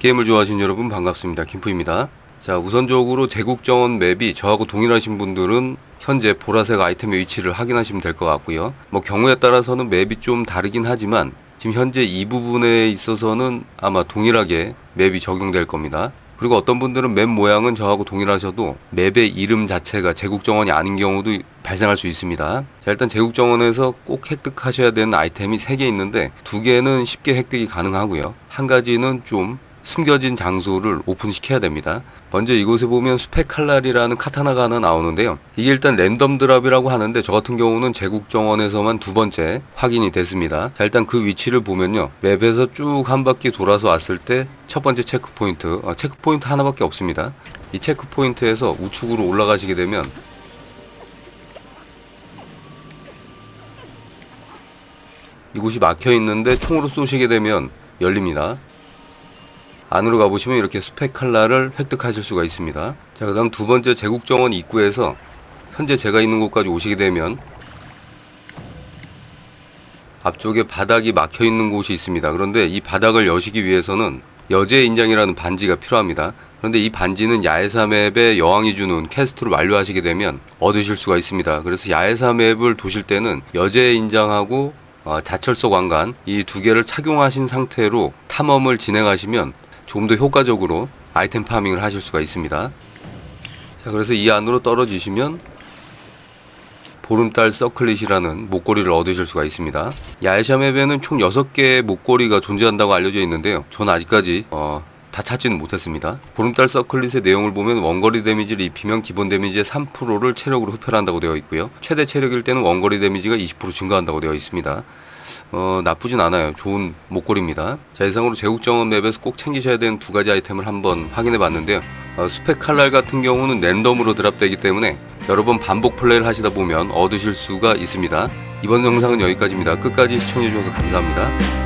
게임을 좋아하시는 여러분 반갑습니다. 김프입니다. 자, 우선적으로 제국정원 맵이 저하고 동일하신 분들은 현재 보라색 아이템의 위치를 확인하시면 될 것 같고요. 뭐 경우에 따라서는 맵이 좀 다르긴 하지만 지금 현재 이 부분에 있어서는 아마 동일하게 맵이 적용될 겁니다. 그리고 어떤 분들은 맵 모양은 저하고 동일하셔도 맵의 이름 자체가 제국정원이 아닌 경우도 발생할 수 있습니다. 자, 일단 제국정원에서 꼭 획득하셔야 되는 아이템이 3개 있는데 2개는 쉽게 획득이 가능하고요. 한 가지는 좀 숨겨진 장소를 오픈시켜야 됩니다. 먼저 이곳에 보면 스펙 칼날이라는 카타나가 하나 나오는데요. 이게 일단 랜덤 드랍이라고 하는데 저 같은 경우는 제국 정원에서만 두 번째 확인이 됐습니다. 자, 일단 그 위치를 보면요. 맵에서 쭉 한 바퀴 돌아서 왔을 때 첫 번째 체크 포인트, 어, 체크 포인트 하나밖에 없습니다. 이 체크 포인트에서 우측으로 올라가시게 되면 이곳이 막혀 있는데 총으로 쏘시게 되면 열립니다. 안으로 가보시면 이렇게 스펙 칼라를 획득하실 수가 있습니다. 자, 그 다음 두 번째 제국정원 입구에서 현재 제가 있는 곳까지 오시게 되면 앞쪽에 바닥이 막혀 있는 곳이 있습니다. 그런데 이 바닥을 여시기 위해서는 여제 인장이라는 반지가 필요합니다. 그런데 이 반지는 야외사 맵에 여왕이 주는 퀘스트를 완료하시게 되면 얻으실 수가 있습니다. 그래서 야외사 맵을 도실 때는 여제 인장하고 어, 자철소 관관 이두 개를 착용하신 상태로 탐험을 진행하시면 좀더 효과적으로 아이템 파밍을 하실 수가 있습니다. 자, 그래서 이 안으로 떨어지시면 보름달 서클릿이라는 목걸이를 얻으실 수가 있습니다. 야에샤 맵에는 총 6개의 목걸이가 존재한다고 알려져 있는데요. 저는 아직까지 어, 다 찾지는 못했습니다. 보름달 서클릿의 내용을 보면 원거리 데미지를 입히면 기본 데미지의 3%를 체력으로 흡혈한다고 되어 있고요. 최대 체력일 때는 원거리 데미지가 20% 증가한다고 되어 있습니다. 어, 나쁘진 않아요. 좋은 목걸이입니다. 자, 이상으로 제국정원 맵에서 꼭 챙기셔야 되는 두 가지 아이템을 한번 확인해 봤는데요. 어, 스펙 칼날 같은 경우는 랜덤으로 드랍되기 때문에 여러 번 반복 플레이를 하시다 보면 얻으실 수가 있습니다. 이번 영상은 여기까지입니다. 끝까지 시청해 주셔서 감사합니다.